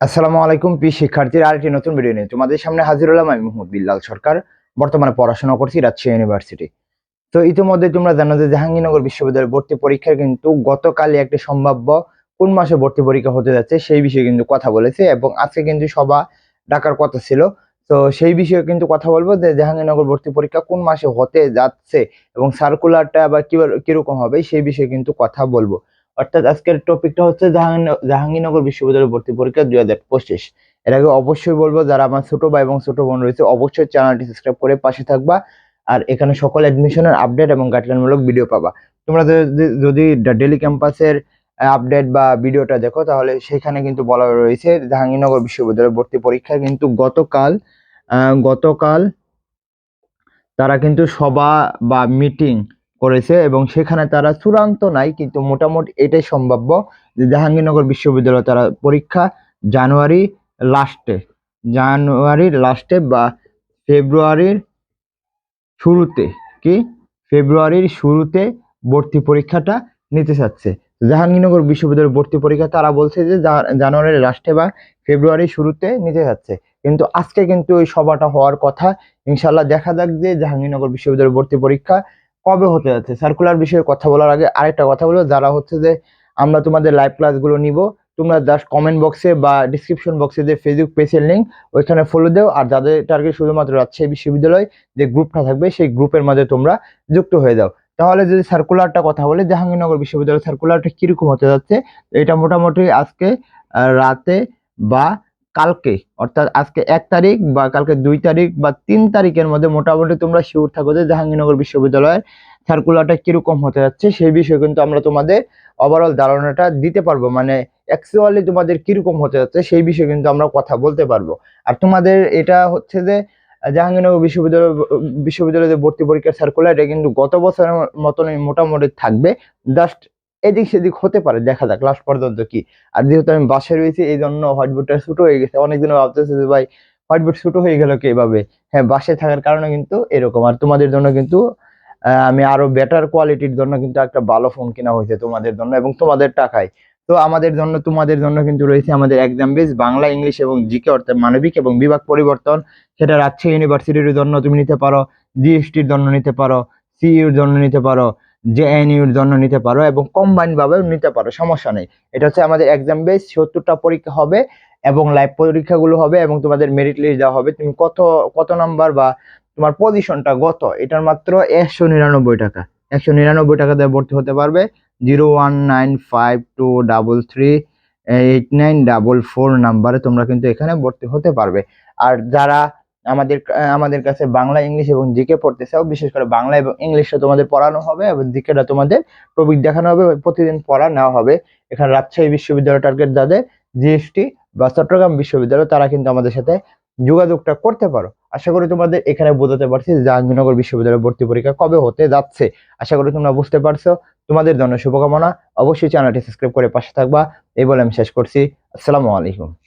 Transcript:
আসসালামু আলাইকুম পি শিক্ষার্থীর, আরেকটি নতুন ভিডিও নিয়ে তোমাদের সামনে হাজির হলাম আমি মোহাম্মদ বিল্লাল সরকার, বর্তমানে পড়াশোনা করছি রাজশাহী ইউনিভার্সিটি তো ইতিমধ্যে তোমরা জানো যে জাহাঙ্গীরনগর বিশ্ববিদ্যালয়ের ভর্তি পরীক্ষার কিন্তু গতকালই একটি সম্ভাব্য কোন মাসে ভর্তি পরীক্ষা হতে যাচ্ছে সেই বিষয়ে কিন্তু কথা বলেছে এবং আজকে কিন্তু সভা ডাকার কথা ছিল। তো সেই বিষয়ে কিন্তু কথা বলব যে জাহাঙ্গীরনগর ভর্তি পরীক্ষা কোন মাসে হতে যাচ্ছে এবং সার্কুলারটা কি কীরকম হবে সেই বিষয়ে কিন্তু কথা বলব। অর্থাৎ আজকের টপিকটা হচ্ছে জাহাঙ্গীর- জাহাঙ্গীরনগর বিশ্ববিদ্যালয় ভর্তি পরীক্ষা দুই হাজার পঁচিশ। এর আগে অবশ্যই বলব, যারা আমার ছোট ভাই এবং ছোট বোন রয়েছে, অবশ্যই চ্যানেলটি সাবস্ক্রাইব করে পাশে থাকবা আর এখানে সকল অ্যাডমিশনের আপডেট এবং গাইডলাইনমূলক ভিডিও পাবা। তোমরা যদি- যদি ডেলি ক্যাম্পাসের আপডেট বা ভিডিওটা দেখো, তাহলে সেখানে কিন্তু বলা রয়েছে জাহাঙ্গীরনগর বিশ্ববিদ্যালয় ভর্তি পরীক্ষা কিন্তু গতকাল গতকাল তারা কিন্তু সভা বা মিটিং করেছে এবং সেখানে তারা চূড়ান্ত নাই, কিন্তু মোটামুটি এটাই সম্ভাব্য যে জাহাঙ্গীরনগর বিশ্ববিদ্যালয়ে তারা পরীক্ষা জানুয়ারি লাস্টে জানুয়ারির লাস্টে বা ফেব্রুয়ারির শুরুতে, কি? ফেব্রুয়ারির শুরুতে ভর্তি পরীক্ষাটা নিতে চাচ্ছে। জাহাঙ্গীরনগর বিশ্ববিদ্যালয়ের ভর্তি পরীক্ষা তারা বলছে যে জানুয়ারির লাস্টে বা ফেব্রুয়ারির শুরুতে নিতে যাচ্ছে। কিন্তু আজকে কিন্তু ওই সভাটা হওয়ার কথা। ইনশাল্লাহ দেখা যাক যে জাহাঙ্গীরনগর বিশ্ববিদ্যালয়ের ভর্তি পরীক্ষা কবে হতে যাচ্ছে? সার্কুলার বিষয়ে কথা বলার আগে আরেকটা কথা বলব, যারা হচ্ছে যে আমরা তোমাদের লাইভ ক্লাসগুলো নিব, তোমরা জাস্ট কমেন্ট বক্সে বা ডিসক্রিপশন বক্সে যে ফেসবুক পেজের লিঙ্ক ওইখানে ফলো দাও। আর যাদের টার্গেট শুধুমাত্র রাজশাহী বিশ্ববিদ্যালয়, যে গ্রুপটা থাকবে, সেই গ্রুপের মাঝে তোমরা যুক্ত হয়ে যাও। তাহলে যদি সার্কুলারটা কথা বলে, জাহাঙ্গীরনগর বিশ্ববিদ্যালয় সার্কুলারটা কীরকম হতে যাচ্ছে? এটা মোটামুটি আজকে রাতে বা কালকে, অর্থাৎ আজকে এক তারিখ বা কালকে দুই তারিখ বা তিন তারিখের মধ্যে মোটামুটি তোমরা শিওর থাকো যে জাহাঙ্গীরনগর বিশ্ববিদ্যালয়ের সার্কুলারটা কীরকম হতে যাচ্ছে, সেই বিষয়ে কিন্তু আমরা তোমাদের ওভারঅল ধারণাটা দিতে পারব। মানে অ্যাকচুয়ালি তোমাদের কীরকম হতে যাচ্ছে, সেই বিষয়ে কিন্তু আমরা কথা বলতে পারব। আর তোমাদের এটা হচ্ছে যে, জাহাঙ্গীরনগর বিশ্ববিদ্যালয়, বিশ্ববিদ্যালয়ে যে ভর্তি পরীক্ষার সার্কুলার এটা কিন্তু গত বছরের মতনই মোটামুটি থাকবে। জাস্ট এদিক সেদিক হতে পারে, দেখা যাক লাস্ট পর্যন্ত কি। আর যেহেতু আমি বাসে রয়েছি এই জন্য হোয়াইট বোর্ডটা ছোট হয়ে গেছে। অনেকদিন ভাবতেছে যে, ভাই হোয়াইট বোর্ড ছোট হয়ে গেল কি এভাবে? হ্যাঁ বাসে থাকার কারণে কিন্তু এরকম। আর তোমাদের জন্য কিন্তু আমি আরও বেটার কোয়ালিটির জন্য কিন্তু একটা ভালো ফোন কেনা হয়েছে তোমাদের জন্য এবং তোমাদের টাকায়। তো আমাদের জন্য, তোমাদের জন্য কিন্তু রয়েছে আমাদের এক্সাম বেস বাংলা, ইংলিশ এবং জিকে অর্থাৎ মানবিক এবং বিভাগ পরিবর্তন। সেটা রাজশাহী ইউনিভার্সিটির জন্য তুমি নিতে পারো জিএসটির জন্য নিতে পারো সিইউর জন্য নিতে পারো। জেএনইউর জন্য নিতে পারো এবং কম্বাইন ভাবেও নিতে পারো, সমস্যা নেই। এটা হচ্ছে আমাদের এক্সাম বেস সত্তরটা পরীক্ষা হবে এবং লাইভ পরীক্ষাগুলো হবে এবং তোমাদের মেরিট লিস্ট দেওয়া হবে। তুমি কত কত নাম্বার বা তোমার পজিশনটা কত এটার মাত্র একশো নিরানব্বই টাকা। একশো নিরানব্বই টাকা দিয়ে ভর্তি হতে পারবে। Zero one nine five two double three eight nine double four নাম্বারে তোমরা কিন্তু এখানে ভর্তি হতে পারবে। আর যারা আমাদের আমাদের কাছে বাংলা, ইংলিশ এবং জিকে পড়তে চাও বিশেষ করে বাংলা এবং ইংলিশটা তোমাদের পড়ানো হবে এবং জিকেটা তোমাদের টপিক দেখানো হবে, প্রতিদিন পড়া নেওয়া হবে। এখানে রাজশাহী বিশ্ববিদ্যালয় টার্গেট যাদের, জিএসটি বা চট্টগ্রাম বিশ্ববিদ্যালয়, তারা কিন্তু আমাদের সাথে যোগাযোগটা করতে পারো। আশা করি তোমাদের এখানে বোঝাতে পারছি জাহাঙ্গীরনগর বিশ্ববিদ্যালয় ভর্তি পরীক্ষা কবে হতে যাচ্ছে। আশা করি তোমরা বুঝতে পারছ। তোমাদের জন্য শুভকামনা। অবশ্যই চ্যানেলটি সাবস্ক্রাইব করে পাশে থাকবা। এই বলে আমি শেষ করছি। আসসালামু আলাইকুম।